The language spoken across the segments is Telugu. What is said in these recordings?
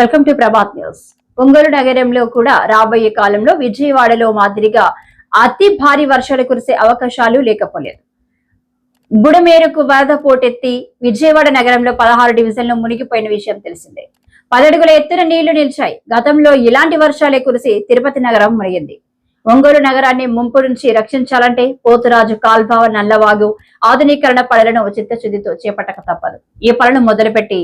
Welcome to Prabhat news Ongole నగరంలో కూడా రాబోయే కాలంలో విజయవాడలో మాదిరిగా అతి భారీ వర్షాలు కురిసే అవకాశాలు లేకపోలేదు. బుడమేరకు వరద పోటెత్తి విజయవాడ నగరంలో పదహారు డివిజన్లు మునిగిపోయిన విషయం తెలిసిందే. పదడుగుల ఎత్తున నీళ్ళు నిలిచాయి. గతంలో ఇలాంటి వర్షాలే కురిసి తిరుపతి నగరం మునిగింది. ఒంగోలు నగరాన్ని ముంపు నుంచి రక్షించాలంటే పోతురాజు కాల్భావ నల్లవాగు ఆధునీకరణ పనులను చిత్తశుద్ధితో చేపట్టక తప్పదు. ఈ పనులు మొదలుపెట్టి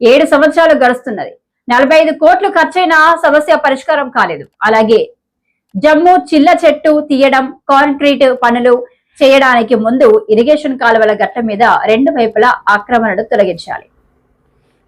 ఏడు సంవత్సరాలు గడుస్తున్నది. నలభై ఐదు కోట్లు ఖర్చైనా సమస్య పరిష్కారం కాలేదు. అలాగే జమ్మూ చిల్ల చెట్టు తీయడం కాంక్రీట్ పనులు చేయడానికి ముందు ఇరిగేషన్ కాలువల గట్ట మీద రెండు వైపులా ఆక్రమణలు తొలగించాలి.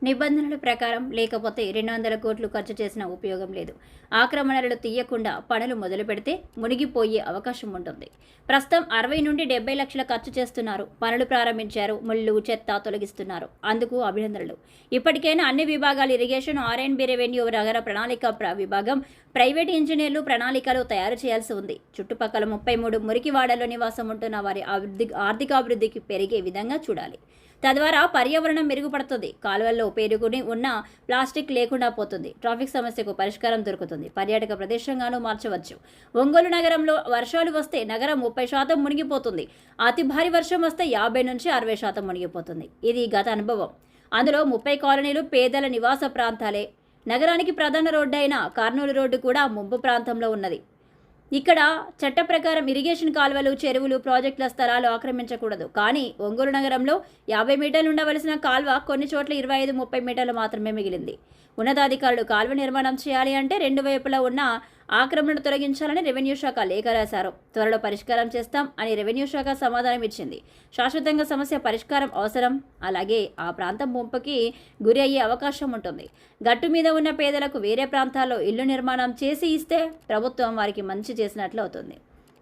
నిబంధనల ప్రకారం లేకపోతే రెండు వందల కోట్లు ఖర్చు చేసిన ఉపయోగం లేదు. ఆక్రమణలు తీయకుండా పనులు మొదలు పెడితే మునిగిపోయే అవకాశం ఉంటుంది. ప్రస్తుతం అరవై నుండి డెబ్బై లక్షల ఖర్చు చేస్తున్నారు. పనులు ప్రారంభించారు. ముళ్ళు చెత్త తొలగిస్తున్నారు. అందుకు అభినందనలు. ఇప్పటికైనా అన్ని విభాగాలు ఇరిగేషన్ ఆర్ఎన్బి రెవెన్యూ నగర ప్రణాళిక ప్ర- విభాగం ప్రైవేట్ ఇంజనీర్లు ప్రణాళికలు తయారు చేయాల్సి ఉంది. చుట్టుపక్కల ముప్పై మూడు మురికివాడలో నివాసం ఉంటున్న వారి అభివృద్ధి ఆర్థికాభివృద్ధికి పెరిగే విధంగా చూడాలి. తద్వారా పర్యావరణం మెరుగుపడుతుంది. కాలువల్లో పేరుకుని ఉన్న ప్లాస్టిక్ లేకుండా పోతుంది. ట్రాఫిక్ సమస్యకు పరిష్కారం దొరుకుతుంది. పర్యాటక ప్రదేశంగాను మార్చవచ్చు. ఒంగోలు నగరంలో వర్షాలు వస్తే నగరం ముప్పై శాతం మునిగిపోతుంది. అతి భారీ వర్షం వస్తే యాభై నుంచి అరవై శాతం మునిగిపోతుంది. ఇది గత అనుభవం. అందులో ముప్పై కాలనీలు పేదల నివాస ప్రాంతాలే. నగరానికి ప్రధాన రోడ్డు అయిన కర్నూలు రోడ్డు కూడా ముంపు ప్రాంతంలో ఉన్నది. ఇక్కడ చట్ట ప్రకారం ఇరిగేషన్ కాలువలు చెరువులు ప్రాజెక్టుల స్థలాలు ఆక్రమించకూడదు. కానీ ఒంగోలు నగరంలో యాభై మీటర్లు ఉండవలసిన కాల్వ కొన్ని చోట్ల ఇరవై ఐదు ముప్పై మీటర్లు మాత్రమే మిగిలింది. ఉన్నతాధికారులు కాలువ నిర్మాణం చేయాలి అంటే రెండు వైపులా ఉన్న ఆక్రమణను తొలగించాలని రెవెన్యూ శాఖ లేఖ రాశారు. త్వరలో పరిష్కారం చేస్తాం అని రెవెన్యూ శాఖ సమాధానం ఇచ్చింది. శాశ్వతంగా సమస్య పరిష్కారం అవసరం. అలాగే ఆ ప్రాంతం ముంపుకి గురి అయ్యే అవకాశం ఉంటుంది. గట్టు మీద ఉన్న పేదలకు వేరే ప్రాంతాల్లో ఇల్లు నిర్మాణం చేసి ఇస్తే ప్రభుత్వం వారికి మంచి చేసినట్లు అవుతుంది.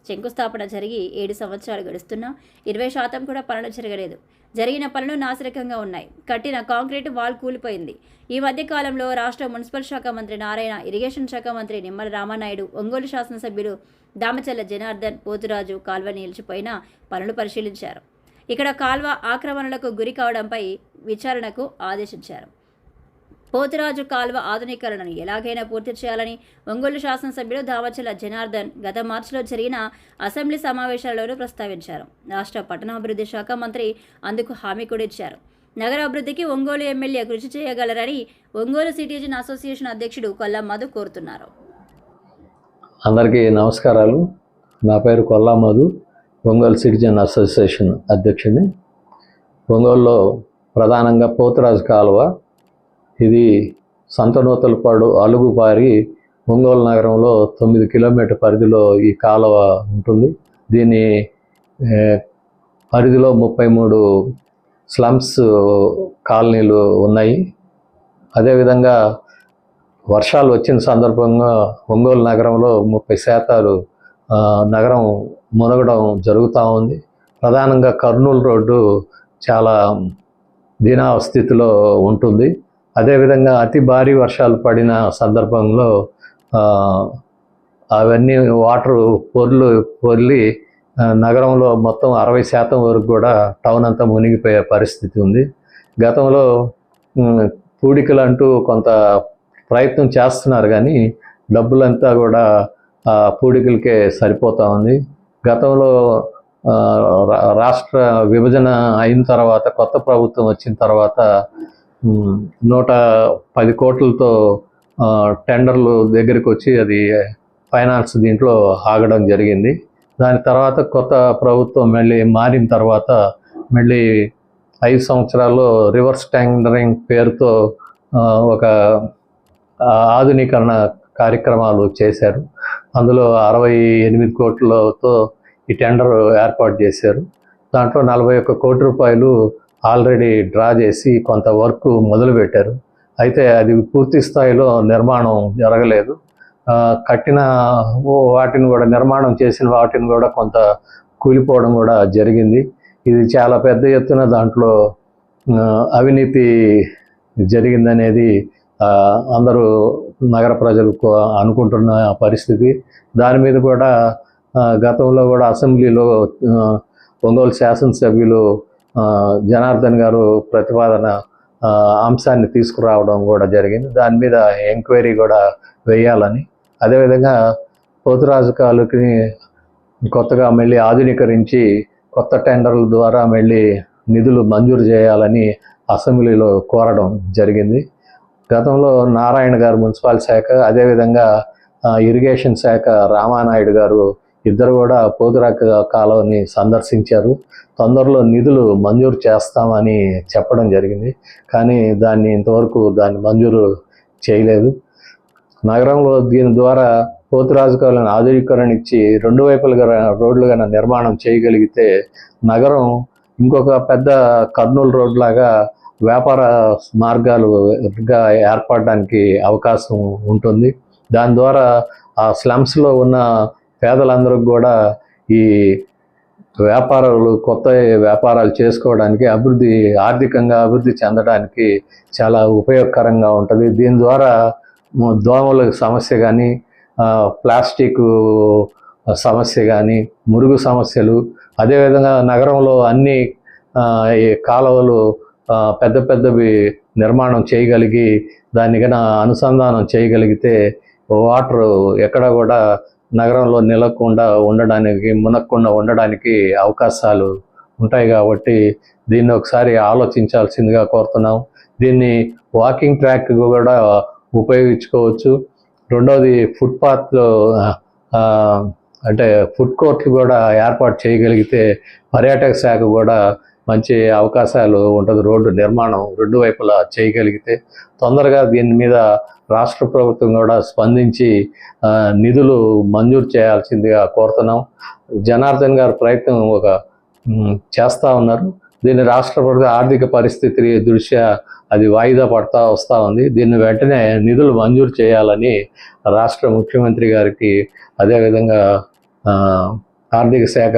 శంకుస్థాపన జరిగి ఏడు సంవత్సరాలు గడుస్తున్నా ఇరవై శాతం కూడా పనులు జరగలేదు. జరిగిన పనులు నాసిరకంగా ఉన్నాయి. కట్టిన కాంక్రీట్ వాల్ కూలిపోయింది. ఈ మధ్య కాలంలో రాష్ట్ర మున్సిపల్ శాఖ మంత్రి నారాయణ ఇరిగేషన్ శాఖ మంత్రి నిమ్మల రామానాయుడు ఒంగోలు శాసనసభ్యులు దామచల్ల జనార్దన్ పోతురాజు కాల్వ నిలిచిపోయిన పనులు పరిశీలించారు. ఇక్కడ కాల్వ ఆక్రమణలకు గురి కావడంపై విచారణకు ఆదేశించారు. పోతురాజు కాల్వ ఆధునీకరణను ఎలాగైనా పూర్తి చేయాలని ఒంగోలు శాసనసభ్యులు దావచల జనార్దన్ గత మార్చిలో జరిగిన అసెంబ్లీ సమావేశాలలోనూ ప్రస్తావించారు. రాష్ట్ర పట్టణాభివృద్ధి శాఖ మంత్రి అందుకు హామీ కూడా ఇచ్చారు. నగరాభివృద్ధికి ఒంగోలు ఎమ్మెల్యే కృషి చేయగలరని ఒంగోలు సిటిజన్ అసోసియేషన్ అధ్యక్షుడు కొల్లం మధు కోరుతున్నారు. అందరికీ నమస్కారాలు. నా పేరు కొల్లా మధు ఒంగోలు సిటిజన్ అసోసియేషన్ అధ్యక్షుడిని. ఒంగోలులో ప్రధానంగా పోతురాజు కాలువ ఇది సంతనూతలపాడు అలుగుపారి ఒంగోలు నగరంలో తొమ్మిది కిలోమీటర్ పరిధిలో ఈ కాలువ ఉంటుంది. దీని పరిధిలో ముప్పై మూడు స్లమ్స్ కాలనీలు ఉన్నాయి. అదేవిధంగా వర్షాలు వచ్చిన సందర్భంగా ఒంగోలు నగరంలో ముప్పై శాతాలు నగరం మునగడం జరుగుతూ ఉంది. ప్రధానంగా కర్నూలు రోడ్డు చాలా దీనాస్థితిలో ఉంటుంది. అదేవిధంగా అతి భారీ వర్షాలు పడిన సందర్భంలో అవన్నీ వాటర్ పొర్లు పొర్లి నగరంలో మొత్తం అరవై శాతం వరకు కూడా టౌన్ అంతా మునిగిపోయే పరిస్థితి ఉంది. గతంలో పూడికలు అంటూ కొంత ప్రయత్నం చేస్తున్నారు కానీ డబ్బులంతా కూడా ఆ పూడికలకే సరిపోతూ ఉంది. గతంలో రా- రాష్ట్ర విభజన అయిన తర్వాత కొత్త ప్రభుత్వం వచ్చిన తర్వాత నూట పది కోట్లతో టెండర్లు దగ్గరికి వచ్చి అది ఫైనాన్స్ దీంట్లో ఆగడం జరిగింది. దాని తర్వాత కొత్త ప్రభుత్వం మళ్ళీ మారిన తర్వాత మళ్ళీ ఐదు సంవత్సరాల్లో రివర్స్ టెండరింగ్ పేరుతో ఒక ఆధునీకరణ కార్యక్రమాలు చేశారు. అందులో అరవై ఎనిమిది కోట్లతో ఈ టెండర్ ఏర్పాటు చేశారు. దాంట్లో నలభై ఒక్క కోటి రూపాయలు ఆల్రెడీ డ్రా చేసి కొంత వర్క్ మొదలుపెట్టారు. అయితే అది పూర్తి స్థాయిలో నిర్మాణం జరగలేదు. కట్టిన వాటిని కూడా నిర్మాణం చేసిన వాటిని కూడా కొంత కూలిపోవడం కూడా జరిగింది. ఇది చాలా పెద్ద ఎత్తున దాంట్లో అవినీతి జరిగిందనేది అందరూ నగర ప్రజలు అనుకుంటున్న పరిస్థితి. దాని మీద కూడా గతంలో కూడా అసెంబ్లీలో ఒంగోలు శాసనసభ్యులు జనార్దన్ గారు ప్రతిపాదన అంశాన్ని తీసుకురావడం కూడా జరిగింది. దాని మీద ఎంక్వైరీ కూడా వేయాలని. అదేవిధంగా పోతురాజు కాలుకి కొత్తగా మళ్ళీ ఆధునీకరించి కొత్త టెండర్ల ద్వారా మళ్ళీ నిధులు మంజూరు చేయాలని అసెంబ్లీలో కోరడం జరిగింది. గతంలో నారాయణ గారు మున్సిపల్ శాఖ అదేవిధంగా ఇరిగేషన్ శాఖ రామానాయుడు గారు ఇద్దరు కూడా పోతురాక కాలువని సందర్శించారు. తొందరలో నిధులు మంజూరు చేస్తామని చెప్పడం జరిగింది. కానీ దాన్ని ఇంతవరకు దాన్ని మంజూరు చేయలేదు. నగరంలో దీని ద్వారా పోతురాజు కాలువని ఆధునీకరణ ఇచ్చి రెండు వైపులుగా రోడ్లుగా నిర్మాణం చేయగలిగితే నగరం ఇంకొక పెద్ద కర్నూలు రోడ్ లాగా వ్యాపార మార్గాలుగా ఏర్పడడానికి అవకాశం ఉంటుంది. దాని ద్వారా ఆ స్లమ్స్లో ఉన్న పేదలందరికి కూడా ఈ వ్యాపారాలు కొత్త వ్యాపారాలు చేసుకోవడానికి అభివృద్ధి ఆర్థికంగా అభివృద్ధి చెందడానికి చాలా ఉపయోగకరంగా ఉంటుంది. దీని ద్వారా దోమల సమస్య కానీ ప్లాస్టిక్ సమస్య కానీ మురుగు సమస్యలు అదేవిధంగా నగరంలో అన్ని ఈ కాలువలు పెద్ద పెద్దవి నిర్మాణం చేయగలిగి దానికైనా అనుసంధానం చేయగలిగితే వాటర్ ఎక్కడ కూడా నగరంలో నిలకుండా ఉండడానికి మునక్కుండా ఉండడానికి అవకాశాలు ఉంటాయి కాబట్టి దీన్ని ఒకసారి ఆలోచించాల్సిందిగా కోరుతున్నాం. దీన్ని వాకింగ్ ట్రాక్ కూడా ఉపయోగించుకోవచ్చు. రెండవది ఫుట్పాత్లో అంటే ఫుడ్ కోర్ట్లు కూడా ఏర్పాటు చేయగలిగితే పర్యాటక శాఖ కూడా మంచి అవకాశాలు ఉంటుంది. రోడ్డు నిర్మాణం రెండు వైపులా చేయగలిగితే తొందరగా దీని మీద రాష్ట్ర ప్రభుత్వం కూడా స్పందించి నిధులు మంజూరు చేయాల్సిందిగా కోరుతున్నాం. జనార్దన్ గారి ప్రయత్నం ఒక చేస్తూ ఉన్నారు. దీన్ని రాష్ట్ర ప్రభుత్వ ఆర్థిక పరిస్థితి దృష్ట్యా అది వాయిదా పడతా వస్తూ ఉంది. దీన్ని వెంటనే నిధులు మంజూరు చేయాలని రాష్ట్ర ముఖ్యమంత్రి గారికి అదేవిధంగా ఆర్థిక శాఖ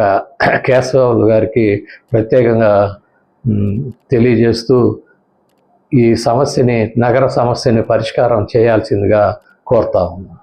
కేశవులు గారికి ప్రత్యేకంగా తెలియజేస్తూ ఈ సమస్యని నగర సమస్యని పరిష్కారం చేయాల్సిందిగా కోరుతా ఉన్నాను.